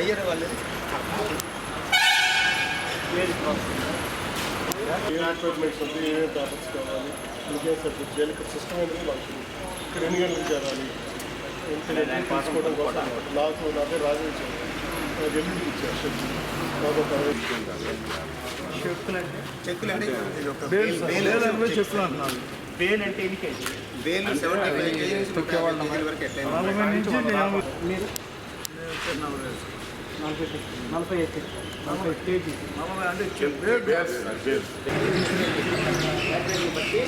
అయ్యారు వాళ్ళు. ఏ రిక్వైర్మెంట్స్ ఉంది ఏమేమి పేపర్స్ కావాలి? ఇంకేం సబ్జెక్ట్ చేయాలి. ఇక్కడ సిస్టమ్ అనేది మాకు ఇక్కడ ఎన్ని గంటలకు చేరాలి? తీసుకోవడం కోసం నాకు నా పేరు రాజు ఇచ్చారు నాకు ఎల్లుండి ఇచ్చారు? షెఫ్ నాకు ఒక చెక్కులు అంటే ఇది ఒక బేల్ అంటే ఎన్ని K G bale seventy five K G వరకు ఎట్లా నలభై నుంచి ఎయిట్ నలభై కేజీ నలభై బట్టి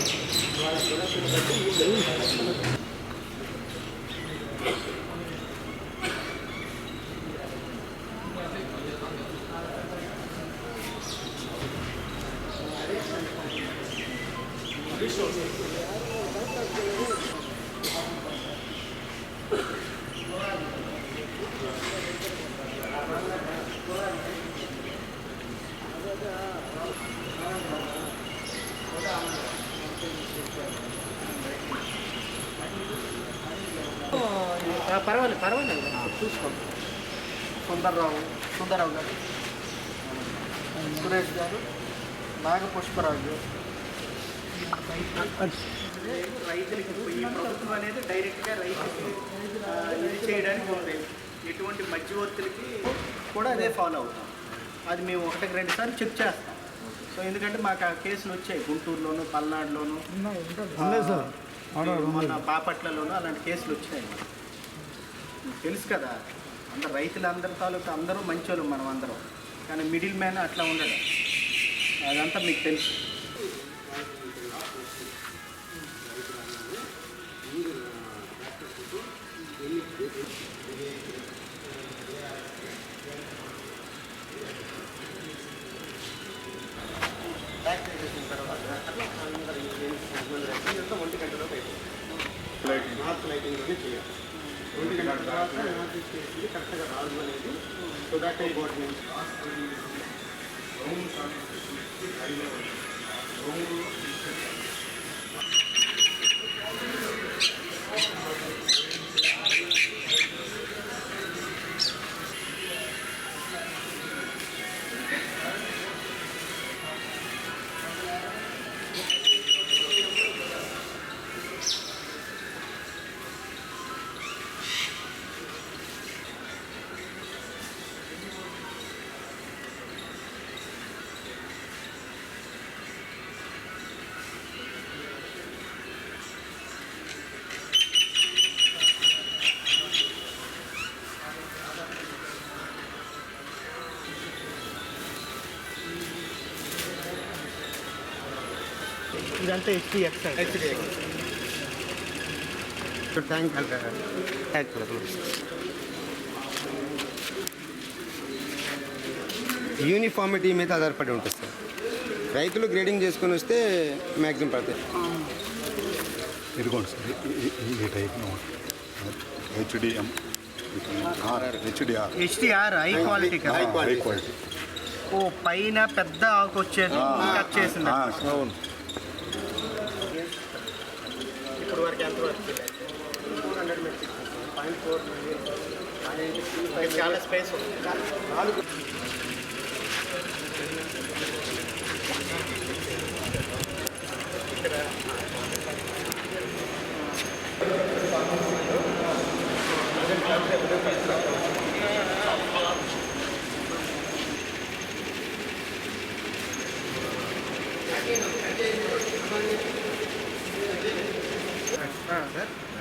పర్వాలేదు. పర్వాలేదు చూసుకోండి. సుందర్రావు సుందర్రావు గారు. సురేష్ గారు నాగపుష్పరాజు. రైతులకి ఈ ప్రభుత్వం అనేది డైరెక్ట్గా రైతుకి ఇది చేయడానికి ఉంది ఎటువంటి మధ్యవర్తులకి కూడా అదే ఫాలో అవుతాం. అది మేము ఒకటికి రెండు సార్లు చెక్ చేస్తాం. సో ఎందుకంటే మాకు ఆ కేసులు వచ్చాయి. గుంటూరులోను పల్నాడులోను మొన్న బాపట్లలోనూ అలాంటి కేసులు వచ్చినాయి మీకు తెలుసు కదా అందరు రైతులందరి తాలూకా అందరూ మంచోళ్ళు మనం అందరం. కానీ మిడిల్ మ్యాన్ అట్లా ఉండడు. అదంతా మీకు తెలుసు. గంటలోపు అయిపోతుంది నార్త్ లైటింగ్లోనే చేయాలి. తర్వాత నార్త్ చేసి కరెక్ట్గా రాదు అనేది సో దట్ ఐ ఇదంతా హెచ్డిఎక్స్ ట్యాంక్ ట్యాంక్ యూనిఫామిటీ మీద ఆధారపడి ఉంటుంది సార్ రైతులు గ్రేడింగ్ చేసుకొని వస్తే మ్యాక్సిమం పడతాయి. ఇదిగోండి సార్ ఈ- type HDM HDR HDR high quality high quality ఓ పైన పెద్ద ఆకు వచ్చేది కట్ చేసింది. అవును. ఇప్పుడు వరకు ఎంత వరకు four hundred metric. Point four చాలా స్పేస్ ఉంది. నాలుగు.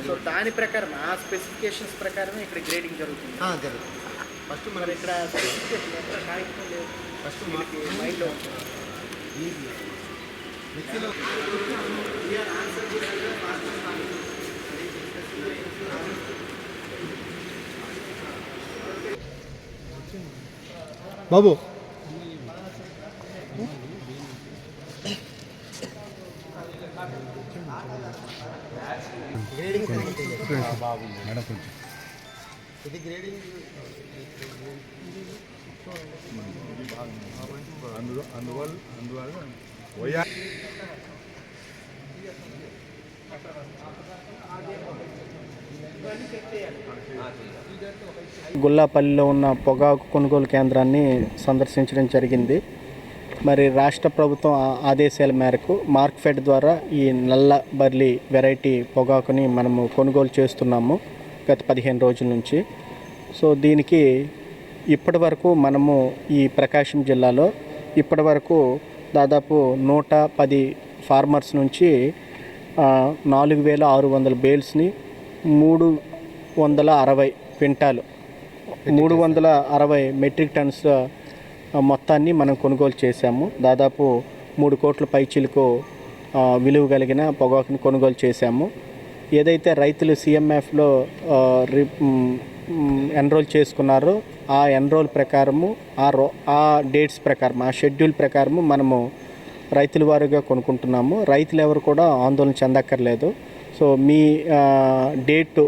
సో దాని ప్రకారం ఆ స్పెసిఫికేషన్స్ ప్రకారమే ఇక్కడ గ్రేడింగ్ జరుగుతుంది. జరుగుతుంది. ఫస్ట్ మనం ఇక్కడ స్పెసిఫికేషన్ ఎక్కడ కాగితం లేదు. ఫస్ట్ వీళ్ళకి మైండ్లో ఉంటుంది. మిక్సీలో బాబు మేడం కొంచెం ఇది గ్రేడింగ్ అందులో అందువల్ల అందువల్ల వయా గుల్లాపల్లిలో ఉన్న పొగాకు కొనుగోలు కేంద్రాన్ని సందర్శించడం జరిగింది. మరి రాష్ట్ర ప్రభుత్వం ఆదేశాల మేరకు మార్క్ఫెడ్ ద్వారా ఈ నల్ల బర్లీ వెరైటీ పొగాకుని మనము కొనుగోలు చేస్తున్నాము గత పదిహేను రోజుల నుంచి. సో దీనికి ఇప్పటి వరకు మనము ఈ ప్రకాశం జిల్లాలో ఇప్పటి వరకు దాదాపు నూట పది ఫార్మర్స్ నుంచి నాలుగు వేల ఆరు వందల బేల్స్ని మూడు వందల అరవై క్వింటాలు మూడు వందల అరవై మెట్రిక్ టన్స్ మొత్తాన్ని మనం కొనుగోలు చేశాము. దాదాపు మూడు కోట్ల పైచీలకు విలువ కలిగిన పొగాకుని కొనుగోలు చేశాము. ఏదైతే రైతులు సిఎంఎఫ్లో ఎన్రోల్ చేసుకున్నారో ఆ ఎన్రోల్ ప్రకారము ఆ రో ఆ డేట్స్ ప్రకారం ఆ షెడ్యూల్ ప్రకారము మనము రైతుల వారుగా కొనుక్కుంటున్నాము. రైతులు ఎవరు కూడా ఆందోళన చెందక్కర్లేదు. సో మీ డేట్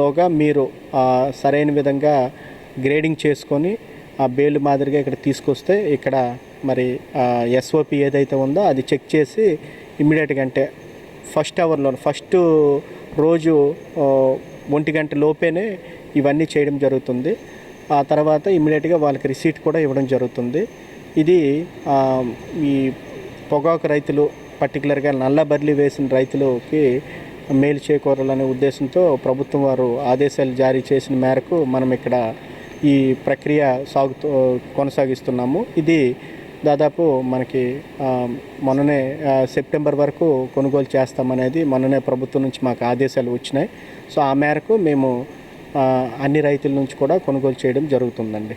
లోగా మీరు సరైన విధంగా గ్రేడింగ్ చేసుకొని ఆ బెయిల్ మాదిరిగా ఇక్కడ తీసుకొస్తే ఇక్కడ మరి ఎస్ఓపి ఏదైతే ఉందో అది చెక్ చేసి ఇమ్మీడియట్గా అంటే ఫస్ట్ అవర్లో ఫస్ట్ రోజు ఒంటి గంట లోపేనే ఇవన్నీ చేయడం జరుగుతుంది. ఆ తర్వాత ఇమ్మీడియట్గా వాళ్ళకి రిసీట్ కూడా ఇవ్వడం జరుగుతుంది. ఇది ఈ పొగాకు రైతులు పర్టికులర్గా నల్ల బర్లీ వేసిన రైతులకి మేలు చేకూరాలనే ఉద్దేశంతో ప్రభుత్వం వారు ఆదేశాలు జారీ చేసిన మేరకు మనం ఇక్కడ ఈ ప్రక్రియ సాగుతూ కొనసాగిస్తున్నాము. ఇది దాదాపు మనకి మొన్ననే సెప్టెంబర్ వరకు కొనుగోలు చేస్తామనేది మొన్ననే ప్రభుత్వం నుంచి మాకు ఆదేశాలు వచ్చినాయి. సో ఆ మేరకు మేము అన్ని రైతుల నుంచి కూడా కొనుగోలు చేయడం జరుగుతుందండి.